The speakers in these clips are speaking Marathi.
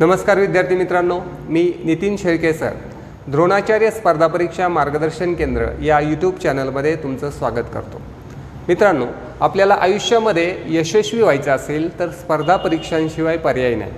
नमस्कार विद्यार्थी मित्रांनो मी नितीन शेळके सर. द्रोणाचार्य स्पर्धा परीक्षा मार्गदर्शन केंद्र या यूट्यूब चॅनलमध्ये तुमचं स्वागत करतो. मित्रांनो आपल्याला आयुष्यामध्ये यशस्वी व्हायचं असेल तर स्पर्धा परीक्षांशिवाय पर्याय नाही.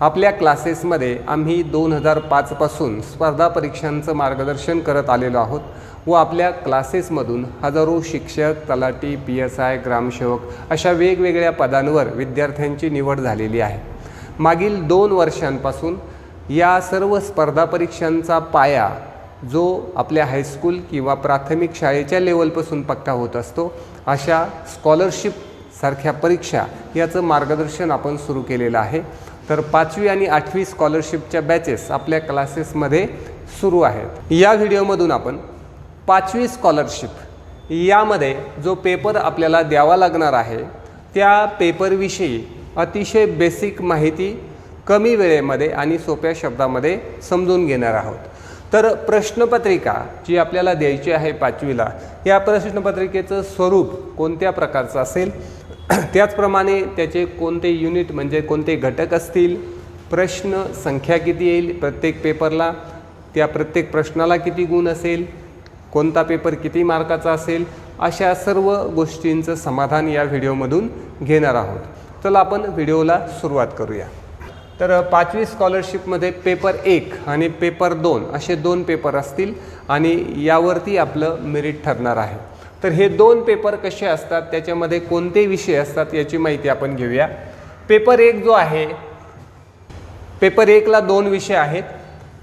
आपल्या क्लासेसमध्ये आम्ही दोन हजार पाचपासून स्पर्धा परीक्षांचं मार्गदर्शन करत आलेलो आहोत व आपल्या क्लासेसमधून हजारो शिक्षक तलाटी पी एस आय ग्रामसेवक अशा वेगवेगळ्या पदांवर विद्यार्थ्यांची निवड झालेली आहे. मागील दोन वर्षांपासून या सर्व स्पर्धा परीक्षांचा पाया जो आपल्या हायस्कूल किंवा प्राथमिक शाळेच्या लेवलपासून पक्का होत असतो अशा स्कॉलरशिप सारख्या परीक्षा याचं मार्गदर्शन आपण सुरू केलेलं आहे. तर पाचवी आणि आठवी स्कॉलरशिपच्या बॅचेस आपल्या क्लासेसमध्ये सुरू आहेत. या व्हिडिओमधून आपण पाचवी स्कॉलरशिप यामध्ये जो पेपर आपल्याला द्यावा लागणार आहे त्या पेपरविषयी अतिशय बेसिक माहिती कमी वेळेमध्ये आणि सोप्या शब्दामध्ये समजून घेणार आहोत. तर प्रश्नपत्रिका जी आपल्याला द्यायची आहे पाचवीला या प्रश्नपत्रिकेचं स्वरूप कोणत्या प्रकारचं असेल? त्याचप्रमाणे त्याचे कोणते युनिट म्हणजे कोणते घटक असतील? प्रश्न संख्या किती येईल प्रत्येक पेपरला त्या प्रत्येक प्रश्नाला किती गुण असेल? कोणता पेपर किती मार्काचा असेल? अशा सर्व गोष्टींचं समाधान या व्हिडिओमधून घेणार आहोत. चला आपण व्हिडिओला सुरुवात करूया. तर पाचवी स्कॉलरशिपमध्ये पेपर एक आणि पेपर दोन असे दोन पेपर असतील आणि यावरती आपलं मेरिट ठरणार आहे. तर हे दोन पेपर कसे असतात त्याच्यामध्ये कोणते विषय असतात याची माहिती आपण घेऊया. पेपर एक जो आहे पेपर एकला दोन विषय आहेत.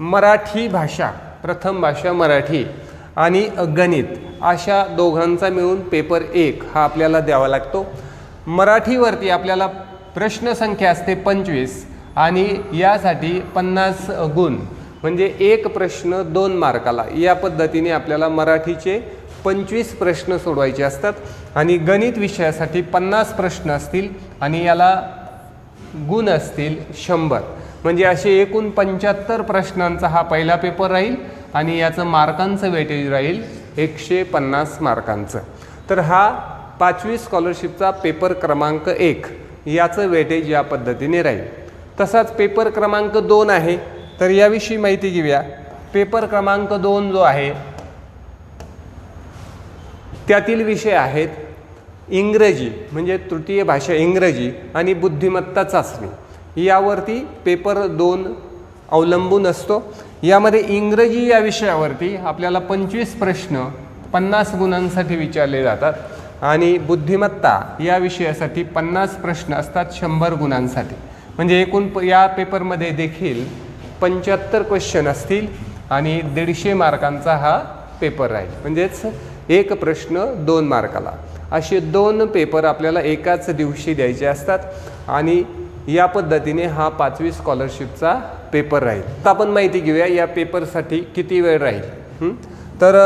मराठी भाषा प्रथम भाषा मराठी आणि गणित. अशा दोघांचा मिळून पेपर एक हा आपल्याला द्यावा लागतो. मराठीवरती आपल्याला प्रश्नसंख्या असते पंचवीस आणि यासाठी पन्नास गुण. म्हणजे एक प्रश्न दोन मार्काला. या पद्धतीने आपल्याला मराठीचे पंचवीस प्रश्न सोडवायचे असतात आणि गणित विषयासाठी पन्नास प्रश्न असतील आणि याला गुण असतील शंभर. म्हणजे असे एकूण पंच्याहत्तर प्रश्नांचा हा पहिला पेपर राहील आणि याचं मार्कांचं वेटेज राहील एकशे पन्नास मार्कांचं. तर हा पाचवी स्कॉलरशिपचा पेपर क्रमांक एक याचं वेटेज या पद्धतीने राहील. तसाच पेपर क्रमांक दोन आहे तर याविषयी माहिती घेऊया. पेपर क्रमांक दोन जो आहे त्यातील विषय आहेत इंग्रजी म्हणजे तृतीय भाषा इंग्रजी आणि बुद्धिमत्ता चाचणी. यावरती पेपर दोन अवलंबून असतो. यामध्ये इंग्रजी या विषयावरती आपल्याला पंचवीस प्रश्न पन्नास गुणांसाठी विचारले जातात. आणि बुद्धिमत्ता या विषयासाठी पन्नास प्रश्न असतात शंभर गुणांसाठी. म्हणजे एकूण प या पेपरमध्ये देखील पंच्याहत्तर क्वेश्चन असतील आणि दीडशे मार्कांचा हा पेपर राहील. म्हणजेच एक प्रश्न दोन मार्काला. असे दोन पेपर आपल्याला एकाच दिवशी द्यायचे असतात आणि या पद्धतीने हा पाचवी स्कॉलरशिपचा पेपर राहील. तर आपण माहिती घेऊया या पेपरसाठी किती वेळ राहील. तर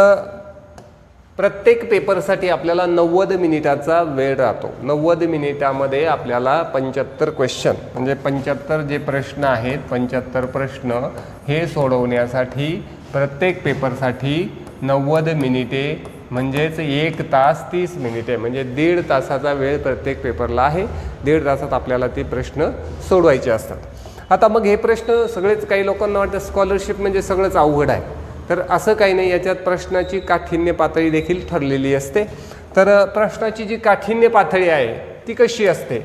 प्रत्येक पेपरसाठी आपल्याला नव्वद मिनिटाचा वेळ राहतो. नव्वद मिनिटामध्ये आपल्याला पंच्याहत्तर क्वेश्चन म्हणजे पंच्याहत्तर जे प्रश्न आहेत पंच्याहत्तर प्रश्न हे सोडवण्यासाठी प्रत्येक पेपरसाठी नव्वद मिनिटे म्हणजेच एक तास तीस मिनिटे म्हणजे दीड तासाचा वेळ प्रत्येक पेपरला आहे. दीड तासात आपल्याला ते प्रश्न सोडवायचे असतात. आता मग हे प्रश्न सगळेच काही लोकांना वाटतं स्कॉलरशिप म्हणजे सगळंच अवघड आहे. तर असं काही नाही याच्यात प्रश्नाची काठिण्य पातळी देखील ठरलेली असते. तर प्रश्नाची जी काठिण्य पातळी आहे ती कशी असते?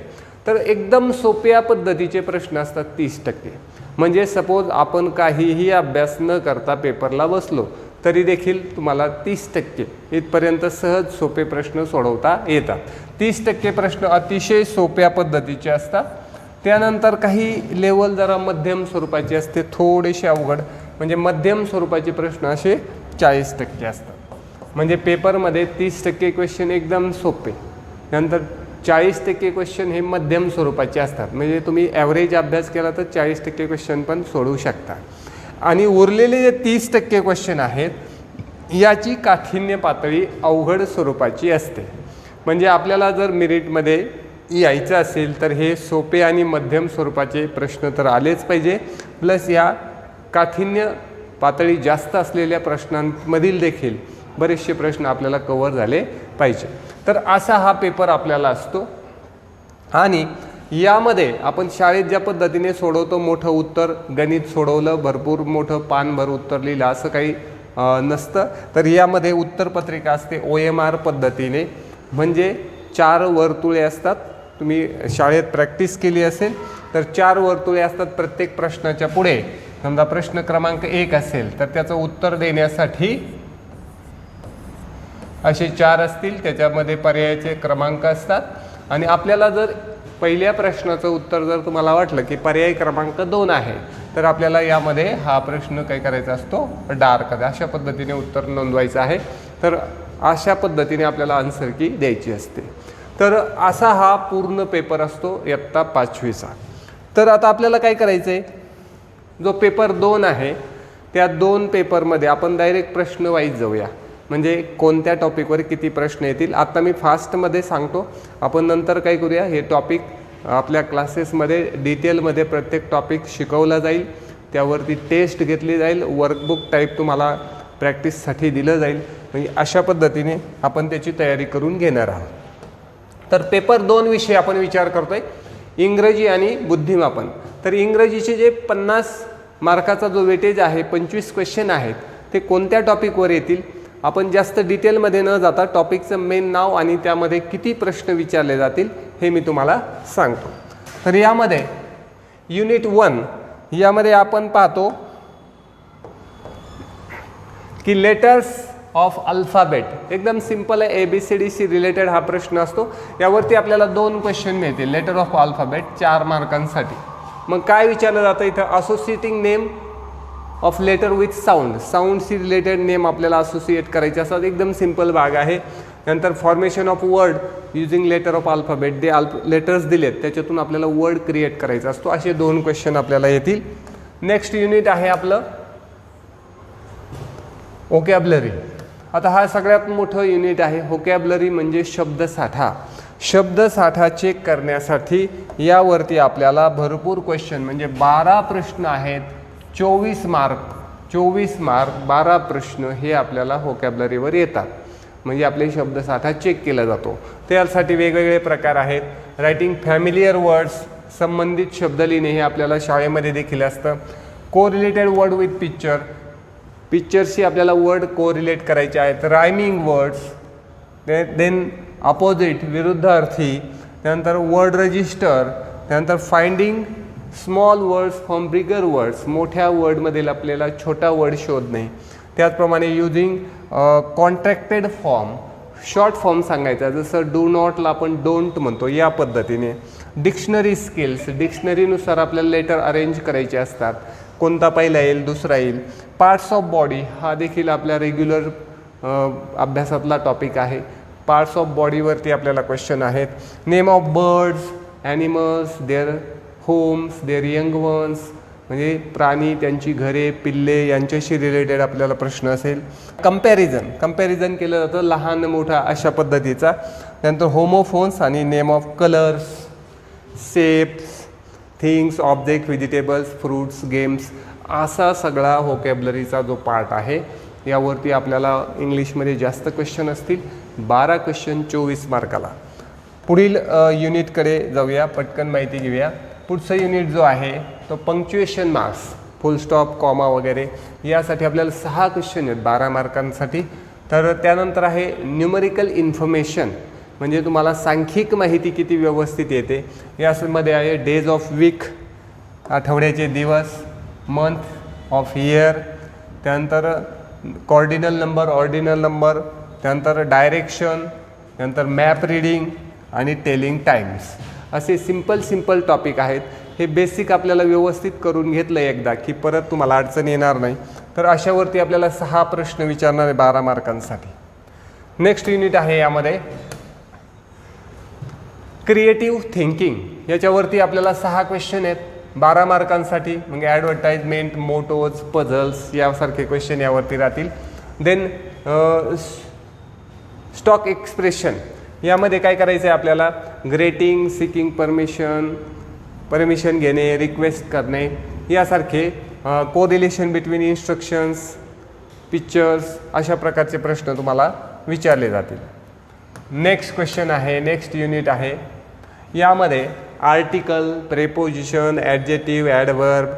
तर एकदम सोप्या पद्धतीचे प्रश्न असतात तीस टक्के. म्हणजे सपोज आपण काहीही अभ्यास न करता पेपरला बसलो तरी देखील तुम्हाला तीस टक्के इथपर्यंत सहज सोपे प्रश्न सोडवता येतात. तीस टक्के प्रश्न अतिशय सोप्या पद्धतीचे असतात. त्यानंतर काही लेवल जरा मध्यम स्वरूपाचे असते थोडेसे अवघड. म्हणजे मध्यम स्वरूपाचे प्रश्न असे चाळीस टक्के असतात. म्हणजे पेपरमध्ये तीस टक्के क्वेश्चन एकदम सोपे. नंतर चाळीस टक्के क्वेश्चन हे मध्यम स्वरूपाचे असतात. म्हणजे तुम्ही ॲव्हरेज अभ्यास केला तर चाळीस टक्के क्वेश्चन पण सोडवू शकता. आणि उरलेले जे तीस टक्के क्वेश्चन आहेत याची काठिण्य पातळी अवघड स्वरूपाची असते. म्हणजे आपल्याला जर मेरिटमध्ये यायचं असेल तर हे सोपे आणि मध्यम स्वरूपाचे प्रश्न तर आलेच पाहिजे. प्लस या काठिण्य पातळी जास्त असलेल्या प्रश्नांमधील देखील बरेचसे प्रश्न आपल्याला कवर झाले पाहिजे. तर असा हा पेपर आपल्याला असतो. आणि यामध्ये आपण शाळेत ज्या पद्धतीने सोडवतो मोठं उत्तर गणित सोडवलं भरपूर मोठं पानभर उत्तर लिहिलं असं काही नसतं. तर यामध्ये उत्तरपत्रिका असते ओ एम आर पद्धतीने. म्हणजे चार वर्तुळे असतात. तुम्ही शाळेत प्रॅक्टिस केली असेल तर चार वर्तुळे असतात प्रत्येक प्रश्नाच्या पुढे. समजा प्रश्न क्रमांक एक असेल तर त्याचं उत्तर देण्यासाठी असे चार असतील त्याच्यामध्ये पर्यायाचे क्रमांक असतात. आणि आपल्याला जर पहिल्या प्रश्नाचं उत्तर जर तुम्हाला वाटलं की पर्याय क्रमांक दोन आहे तर आपल्याला यामध्ये हा प्रश्न काय करायचा असतो? डार्क अशा पद्धतीने उत्तर नोंदवायचं आहे. तर अशा पद्धतीने आपल्याला आन्सर की द्यायची असते. तर असा हा पूर्ण पेपर असतो इयत्ता पाचवीचा. तर आता आपल्याला काय करायचं आहे जो पेपर दोन आहे त्या दोन पेपरमध्ये आपण डायरेक्ट प्रश्न वाईज जाऊया. म्हणजे कोणत्या टॉपिकवर किती प्रश्न येतील? आत्ता मी फास्टमध्ये सांगतो. आपण नंतर काय करूया? हे टॉपिक आपल्या क्लासेसमध्ये डिटेलमध्ये प्रत्येक टॉपिक शिकवला जाईल. त्यावरती टेस्ट घेतली जाईल. वर्कबुक टाईप तुम्हाला प्रॅक्टिससाठी दिलं जाईल. म्हणजे अशा पद्धतीने आपण त्याची तयारी करून घेणार आहोत. तर पेपर दोन विषय आपण विचार करतोय. इंग्रजी आणि बुद्धिमापन. तर इंग्रजीचे जे पन्नास मार्काचा जो वेटेज आहे पंचवीस क्वेश्चन आहेत ते कोणत्या टॉपिकवर येतील? आपण जास्त डिटेलमध्ये न जाता टॉपिकचं मेन नाव आणि त्यामध्ये किती प्रश्न विचारले जातील हे मी तुम्हाला सांगतो. तर यामध्ये युनिट वन यामध्ये आपण पाहतो की लेटर्स ऑफ अल्फाबेट एकदम सिंपल आहे A B C D C related हा प्रश्न असतो. यावरती आपल्याला दोन क्वेश्चन मिळतील लेटर ऑफ अल्फाबेट चार मार्कांसाठी. मग काय विचारलं जातं इथं? Associating name of letter with sound साऊंडशी related name आपल्याला असोसिएट करायचे असतात एकदम सिंपल भाग आहे. नंतर formation of word using letter of alphabet जे अल्फ लेटर्स दिलेत त्याच्यातून आपल्याला वर्ड क्रिएट करायचा असतो. असे दोन क्वेश्चन आपल्याला येतील. नेक्स्ट युनिट आहे आपलं ओकॅबलरी आता हा सगळ्यात मोठं युनिट आहे. होकॅबलरी म्हणजे शब्दसाठा. शब्दसाठा चेक करण्यासाठी यावरती आपल्याला भरपूर क्वेश्चन म्हणजे बारा प्रश्न आहेत चोवीस मार्क चोवीस मार्क बारा प्रश्न हे आपल्याला होकॅबलरीवर येतात. म्हणजे आपले शब्दसाठा चेक केला जातो. त्यासाठी वेगवेगळे प्रकार आहेत. रायटिंग फॅमिलियर वर्ड्स संबंधित शब्द लिहिणे हे आपल्याला शाळेमध्ये देखील असतं. Correlated word with picture पिक्चरशी आपल्याला वर्ड को रिलेट करायचे आहेत. रायमिंग वर्ड्स देन अपोजिट विरुद्ध अर्थी त्यानंतर वर्ड रजिस्टर त्यानंतर finding small words from bigger words मोठ्या वर्डमधील आपल्याला छोटा वर्ड शोधणे. त्याचप्रमाणे using contracted form short form सांगायचा. जसं डू नॉटला आपण डोंट म्हणतो या पद्धतीने. डिक्शनरी स्किल्स डिक्शनरीनुसार आपल्याला लेटर अरेंज करायचे असतात. कोणता पहिला येईल दुसरा येईल. पार्ट्स ऑफ बॉडी हा देखील आपल्या रेग्युलर अभ्यासातला टॉपिक आहे. पार्ट्स ऑफ बॉडीवरती आपल्याला क्वेश्चन आहेत. Name of birds animals their homes their young ones म्हणजे प्राणी त्यांची घरे पिल्ले यांच्याशी रिलेटेड आपल्याला प्रश्न असेल. कंपॅरिझन कंपॅरिझन केलं जातं लहान मोठा अशा पद्धतीचा. त्यानंतर होमोफोन्स आणि name of colours shapes things object vegetables fruits games असा सगळा होकॅबलरीचा जो पार्ट आहे यावरती आपल्याला इंग्लिशमध्ये जास्त क्वेश्चन असतील. बारा क्वेश्चन चोवीस मार्काला. पुढील युनिटकडे जाऊया पटकन माहिती घेऊया. पुढचं युनिट जो आहे तो punctuation marks full stop comma वगैरे यासाठी आपल्याला सहा क्वेश्चन आहेत बारा मार्कांसाठी. तर त्यानंतर आहे न्यूमरिकल इन्फॉर्मेशन म्हणजे तुम्हाला सांख्यिक माहिती किती व्यवस्थित येते. यामध्ये आहे डेज ऑफ वीक आठवड्याचे दिवस मंथ ऑफ इयर त्यानंतर कॉर्डिनल नंबर ऑर्डिनल नंबर त्यानंतर डायरेक्शन त्यानंतर मॅप रिडिंग आणि टेलिंग टाईम्स असे सिंपल सिंपल टॉपिक आहेत. हे बेसिक आपल्याला व्यवस्थित करून घेतलं एकदा की परत तुम्हाला अडचण येणार नाही. तर अशावरती आपल्याला सहा प्रश्न विचारणार आहे बारा मार्कांसाठी. नेक्स्ट युनिट आहे यामध्ये क्रिएटिव्ह थिंकिंग याच्यावरती आपल्याला सहा क्वेश्चन आहेत. बारा मार्कांसाठी म्हणजे ॲडव्हर्टाईजमेंट मोटोज पझल्स यासारखे क्वेश्चन यावरती राहतील. Then stock expression. यामध्ये काय करायचं आहे आपल्याला? ग्रेटिंग सिकिंग परमिशन परमिशन घेणे रिक्वेस्ट करणे. यासारखे को रिलेशन बिटवीन इन्स्ट्रक्शन्स पिक्चर्स अशा प्रकारचे प्रश्न तुम्हाला विचारले जातील. नेक्स्ट क्वेश्चन आहे नेक्स्ट युनिट आहे. यामध्ये article preposition adjective adverb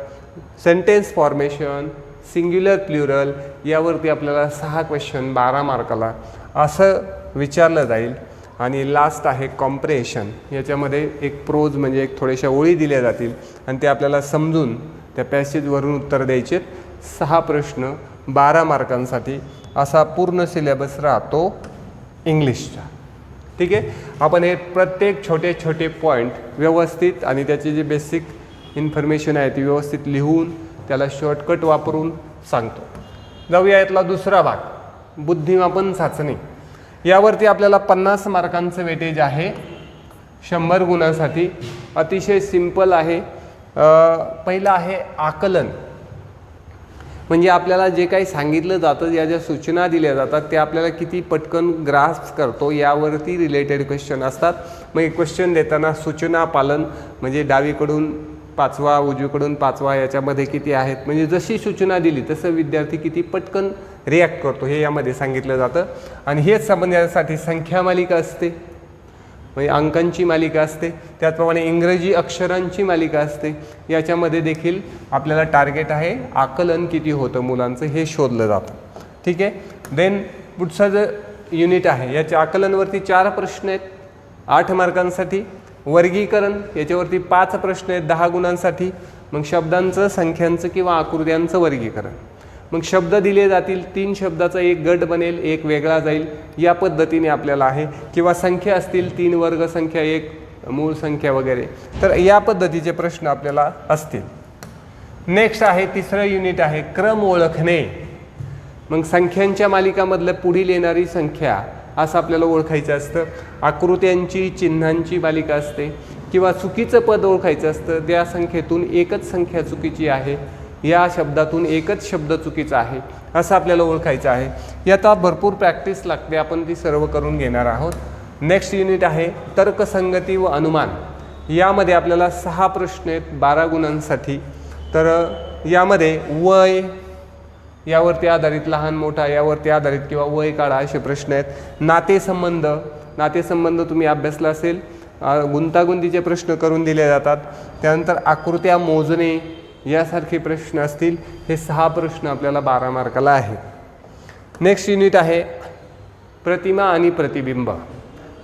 sentence formation singular plural यावरती आपल्याला सहा क्वेश्चन बारा मार्काला असं विचारलं जाईल. आणि लास्ट आहे कॉम्प्रेशन याच्यामध्ये एक प्रोज म्हणजे एक थोड्याशा ओळी दिल्या जातील. आणि ते आपल्याला समजून त्या पॅसेजवरून उत्तर द्यायचे. सहा प्रश्न बारा मार्कांसाठी असा पूर्ण सिलेबस राहतो इंग्लिशचा. ठीक आहे? आपण हे प्रत्येक छोटे छोटे पॉईंट व्यवस्थित आणि त्याची जी बेसिक इन्फॉर्मेशन आहे ती व्यवस्थित लिहून त्याला शॉर्टकट वापरून सांगतो. जाऊया यातला दुसरा भाग. बुद्धिमापन चाचणी. यावरती आपल्याला पन्नास मार्कांचं वेटेज आहे शंभर गुणासाठी अतिशय सिंपल आहे. पहिलं आहे आकलन. म्हणजे आपल्याला जे काही सांगितलं जातं या ज्या सूचना दिल्या जातात ते आपल्याला किती पटकन ग्रास्प करतो यावरती रिलेटेड क्वेश्चन असतात. मग एक क्वेश्चन देताना सूचना पालन म्हणजे डावीकडून पाचवा उजवीकडून पाचवा याच्यामध्ये किती आहेत? म्हणजे जशी सूचना दिली तसं विद्यार्थी किती पटकन रिॲक्ट करतो हे यामध्ये सांगितलं जातं. आणि हेच समजण्यासाठी संख्या मालिका असते. म्हणजे अंकांची मालिका असते. त्याचप्रमाणे इंग्रजी अक्षरांची मालिका असते. याच्यामध्ये देखील आपल्याला टार्गेट आहे आकलन किती होतं मुलांचं हे शोधलं जातं. ठीक आहे? देन पुढचा जर युनिट आहे याच्या आकलनवरती चार प्रश्न आहेत. आठ मार्कांसाठी वर्गीकरण याच्यावरती पाच प्रश्न आहेत दहा गुणांसाठी. मग शब्दांचं संख्यांचं किंवा आकृत्यांचं वर्गीकरण. मग शब्द दिले जातील तीन शब्दाचा एक गट बनेल एक वेगळा जाईल. या पद्धतीने आपल्याला आहे. किंवा संख्या असतील तीन वर्ग संख्या एक मूळ संख्या वगैरे. तर या पद्धतीचे प्रश्न आपल्याला असतील. नेक्स्ट आहे तिसरं युनिट आहे क्रम ओळखणे. मग संख्यांच्या मालिकामधलं पुढील येणारी संख्या. असं आपल्याला ओळखायचं असतं. आकृत्यांची चिन्हांची मालिका असते किंवा चुकीचं पद ओळखायचं असतं त्या संख्येतून एकच संख्या चुकीची आहे. या शब्दातून एकच शब्द चुकीचा आहे असं आपल्याला ओळखायचं आहे. याचा भरपूर प्रॅक्टिस लागते आपण ती सर्व करून घेणार आहोत. नेक्स्ट युनिट आहे तर्कसंगती व अनुमान. यामध्ये आपल्याला सहा प्रश्न आहेत बारा गुणांसाठी. तर यामध्ये वय यावरती आधारित लहान मोठा यावरती आधारित किंवा वय काढा असे प्रश्न आहेत. नातेसंबंध नातेसंबंध तुम्ही अभ्यासला असेल गुंतागुंतीचे प्रश्न करून दिले जातात. त्यानंतर आकृत्या मोजणे यासारखे प्रश्न असतील. हे सहा प्रश्न आपल्याला बारा मार्काला आहे नेक्स्ट युनिट आहे प्रतिमा आणि प्रतिबिंब.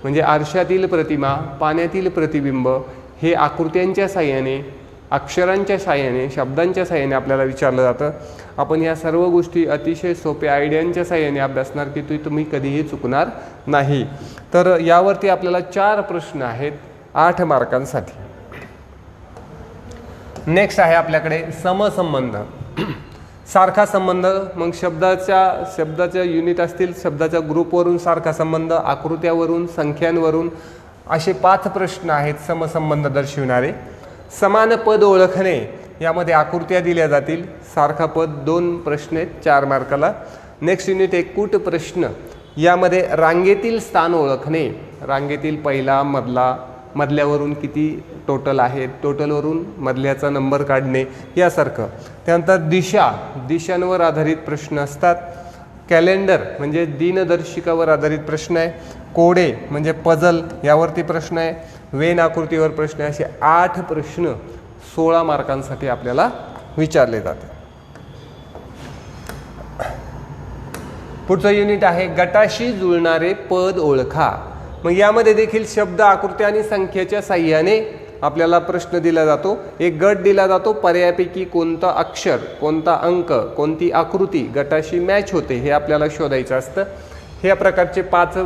म्हणजे आरशातील प्रतिमा पाण्यातील प्रतिबिंब हे आकृत्यांच्या साह्याने अक्षरांच्या साह्याने शब्दांच्या साह्याने आपल्याला विचारलं जातं. आपण या सर्व गोष्टी अतिशय सोप्या आयडियांच्या साह्याने अभ्यासणार की तुम्ही कधीही चुकणार नाही. तर यावरती आपल्याला चार प्रश्न आहेत आठ मार्कांसाठी. नेक्स्ट आहे आपल्याकडे समसंबंध. सारखा संबंध मग शब्दाच्या शब्दाच्या युनिट असतील शब्दाच्या ग्रुपवरून सारखा संबंध आकृत्यावरून संख्यांवरून असे पाच प्रश्न आहेत समसंबंध दर्शविणारे. समान पद ओळखणे यामध्ये आकृत्या दिल्या जातील. सारखा पद दोन प्रश्न आहेत चार मार्काला. नेक्स्ट युनिट एक कूट प्रश्न. यामध्ये रांगेतील स्थान ओळखणे. रांगेतील पहिला मधला मधल्यावरून किती टोटल आहेत टोटलवरून मधल्याचा नंबर काढणे यासारखं. त्यानंतर दिशा. दिशांवर आधारित प्रश्न असतात. कॅलेंडर म्हणजे दिनदर्शिकावर आधारित प्रश्न आहे. कोडे म्हणजे पजल यावरती प्रश्न आहे. वेन आकृतीवर प्रश्न असे आठ प्रश्न सोळा मार्कांसाठी आपल्याला विचारले जाते. पुढचं युनिट आहे गटाशी जुळणारे पद ओळखा. मग यामध्ये देखील शब्द आकृती आणि संख्येच्या साह्याने आपल्याला प्रश्न दिला जातो. एक गट दिला जातो पर्यायापैकी कोणतं अक्षर कोणता अंक कोणती आकृती गटाशी मॅच होते हे आपल्याला शोधायचं असतं. ह्या प्रकारचे पाच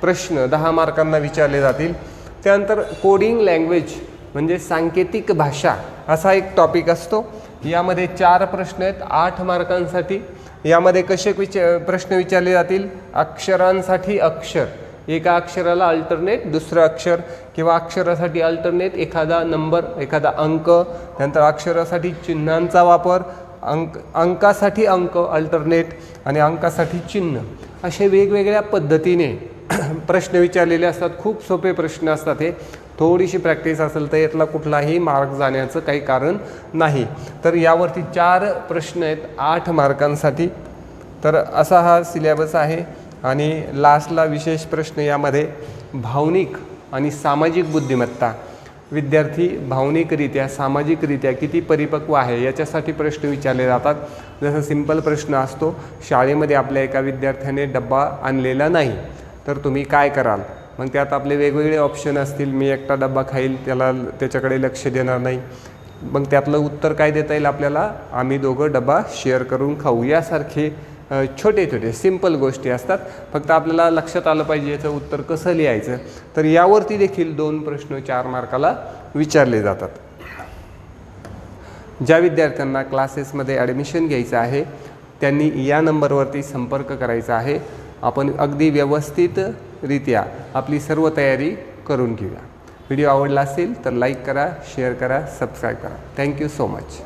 प्रश्न दहा मार्कांना विचारले जातील. त्यानंतर कोडिंग लँग्वेज म्हणजे सांकेतिक भाषा असा एक टॉपिक असतो. यामध्ये चार प्रश्न आहेत आठ मार्कांसाठी. यामध्ये कसे विच प्रश्न विचारले जातील? अक्षरांसाठी अक्षर. एका अक्षराला अल्टरनेट दुसरं अक्षर. किंवा अक्षरासाठी अल्टरनेट एखादा नंबर एखादा अंक. त्यानंतर अक्षरासाठी चिन्हांचा वापर. अंक अंकासाठी अंक अल्टरनेट आणि अंकासाठी चिन्ह. असे वेगवेगळ्या पद्धतीने प्रश्न विचारलेले असतात खूप सोपे प्रश्न असतात हे. थोडीशी प्रॅक्टिस असेल तर यातला कुठलाही मार्क जाण्याचं काही कारण नाही. तर यावरती चार प्रश्न आहेत आठ मार्कांसाठी. तर असा हा सिलेबस आहे आणि लास्टला विशेष प्रश्न यामध्ये भावनिक आणि सामाजिक बुद्धिमत्ता. विद्यार्थी भावनिकरित्या सामाजिकरित्या किती परिपक्व आहे याच्यासाठी प्रश्न विचारले जातात. जसं सिंपल प्रश्न असतो शाळेमध्ये आपल्या एका विद्यार्थ्याने डब्बा आणलेला नाही. तर तुम्ही काय कराल? मग त्यात आपले वेगवेगळे ऑप्शन असतील. मी एकटा डब्बा खाईल त्याला त्याच्याकडे लक्ष देणार नाही. मग त्यातलं उत्तर काय देता येईल आपल्याला? आम्ही दोघं डबा शेअर करून खाऊ. यासारखे छोटे छोटे सिंपल गोष्टी असतात. फक्त आपल्याला लक्षात आलं पाहिजे याचं उत्तर कसं लिहायचं. तर यावरती देखील दोन प्रश्न चार मार्काला विचारले जातात. ज्या विद्यार्थ्यांना क्लासेसमध्ये ॲडमिशन घ्यायचं आहे त्यांनी या नंबरवरती संपर्क करायचा आहे. आपण अगदी व्यवस्थितरित्या आपली सर्व तयारी करून घेऊया. व्हिडिओ आवडला असेल तर लाईक करा शेअर करा सबस्क्राईब करा. Thank you so much